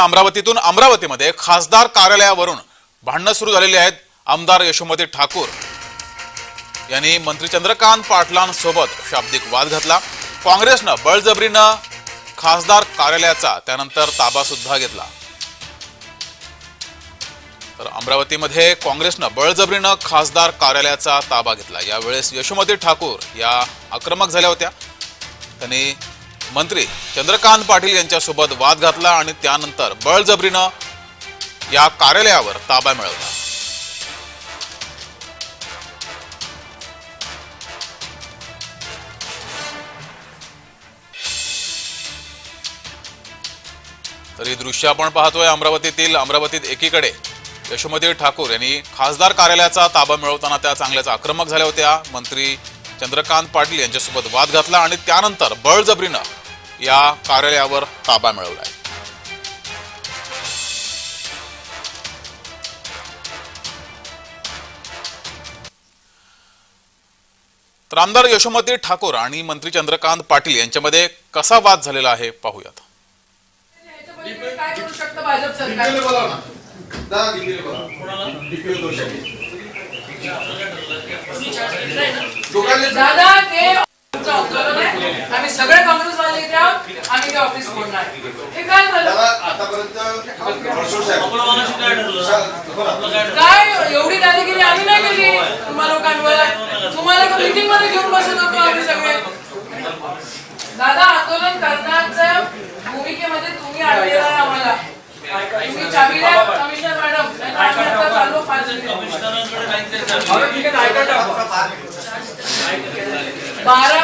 अमरावतीतून अमरावतीमध्ये खासदार कार्यालयावरून भांडणं सुरू झालेली आहेत आमदार यशोमती ठाकूर. यांनी मंत्री चंद्रकांत पाटलांसोबत शाब्दिक वाद घातला. काँग्रेसनं बळजबरीनं खासदार कार्यालयाचा त्यानंतर ताबा सुद्धा घेतला. तर अमरावतीमध्ये काँग्रेसनं बळजबरीनं खासदार कार्यालयाचा ताबा घेतला. यावेळेस यशोमती ठाकूर या आक्रमक झाल्या होत्या. त्यांनी मंत्री चंद्रकांत पाटील यांच्यासोबत वाद घातला आणि त्यानंतर बळजबरीनं या कार्यालयावर ताबा मिळवला. तर ही दृश्य आपण पाहतोय अमरावतीतील अमरावतीत एकीकडे यशोमती ठाकूर यांनी खासदार कार्यालयाचा ताबा मिळवताना त्या चांगल्याच आक्रमक झाल्या होत्या. मंत्री चंद्रकांत पाटील यांच्यासोबत वाद घातला आणि त्यानंतर बळजबरीनं या कार्यालयावर ताबा मिळवलाय तर आमदार यशोमती ठाकूर आणि मंत्री चंद्रकांत पाटील यांच्यामध्ये कसा वाद झालेला आहे पाहूयात. ह्याच्यापलीकडे काय करू शकतं भाजप सरकार? दादा ते आहे. आम्ही सगळे काँग्रेसवाले इथे आहोत आम्ही ते ऑफिस फोडणार हे काय झालं काय एवढी दादागिरी आम्ही नाही केली. तुम्हा लोकांवर तुम्हाला मीटिंगमध्ये घेऊन बसत होतो आम्ही सगळे. दादा आंदोलन करण्याच्या भूमिकेमध्ये तुम्ही आणलेला आहे आम्हाला. तुम्ही द्या कमिशनर मॅडम पाच. बारा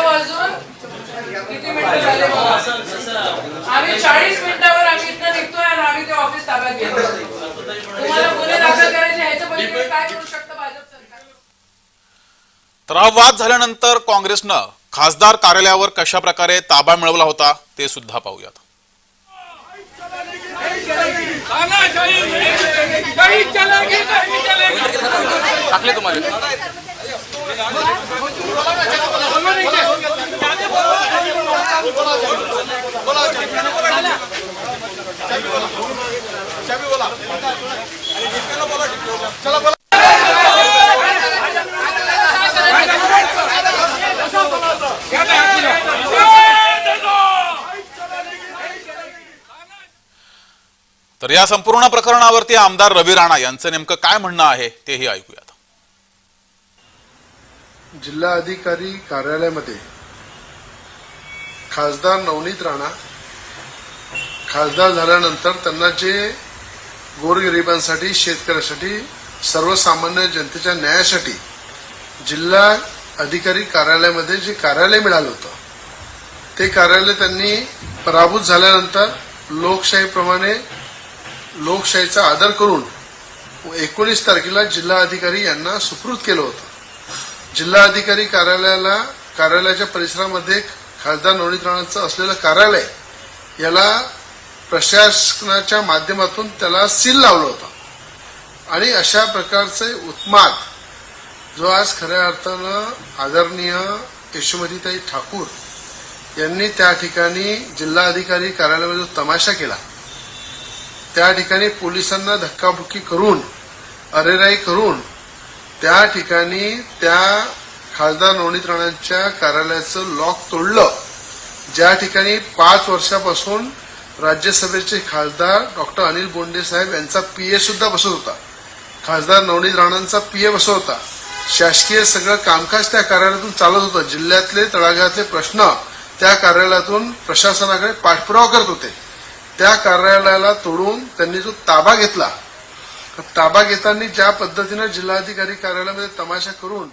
ताब्यात घेतो तुम्हाला गुन्हे दाखल करायचे ह्याच्या पलीकडे काय करू शकतं भाजप सरकार? तर हा वाद झाल्यानंतर काँग्रेसनं खासदार कार्यालयावर कशा प्रकारे ताबा मिळवला होता ते सुद्धा पाहूयात. टाकले तुम्हाला. तर या संपूर्ण प्रकरणावरती आमदार रवी राणा यांचं नेमकं काय म्हणणं आहे तेही ऐकूयात. जिल्हा अधिकारी कार्यालयामध्ये खासदार नवनीत राणा खासदार झाल्यानंतर त्यांना जे गोरगरिबांसाठी शेतकऱ्यासाठी सर्वसामान्य जनतेच्या न्यायासाठी जिल्हा अधिकारी कार्यालयामध्ये जे कार्यालय मिळालं होतं ते कार्यालय त्यांनी पराभूत झाल्यानंतर लोकशाहीप्रमाणे लोकशाहीचा आदर करून एकोणीस तारखेला जिल्हा अधिकारी यांना सुपूर्द केलं होतं. जिल्हा अधिकारी कार्यालयाला कार्यालयाच्या परिसरामध्ये खासदार नवनीत राणांचं असलेलं कार्यालय याला प्रशासनाच्या माध्यमातून त्याला सील लावलं होतं. आणि अशा प्रकारचे उत्माद जो आज खऱ्या अर्थानं आदरणीय यशोमतीताई ठाकूर यांनी त्या ठिकाणी जिल्हाधिकारी कार्यालयामध्ये जो तमाशा केला त्या ठिकाणी पोलिसांना धक्काबुक्की करून अरेराई करून त्या ठिकाणी त्या खासदार नवनीत राणांच्या कार्यालयाचं लॉक तोडलं. ज्या ठिकाणी पाच वर्षापासून राज्यसभेचे खासदार डॉक्टर अनिल बोंडे साहेब यांचा पीए सुद्धा बसत होता. खासदार नवनीत राणांचा पी ए बसत होता. शासकीय सगळं कामकाज त्या कार्यालयातून चालत होतं. जिल्ह्यातले तळागाळातले प्रश्न त्या कार्यालयातून प्रशासनाकडे पाठपुरावा करत होते. त्या कार्यालयाला तोडून त्यांनी जो ताबा घेतला ताबा घेताना ज्या पद्धतीनं जिल्हाधिकारी कार्यालयामध्ये तमाशा करून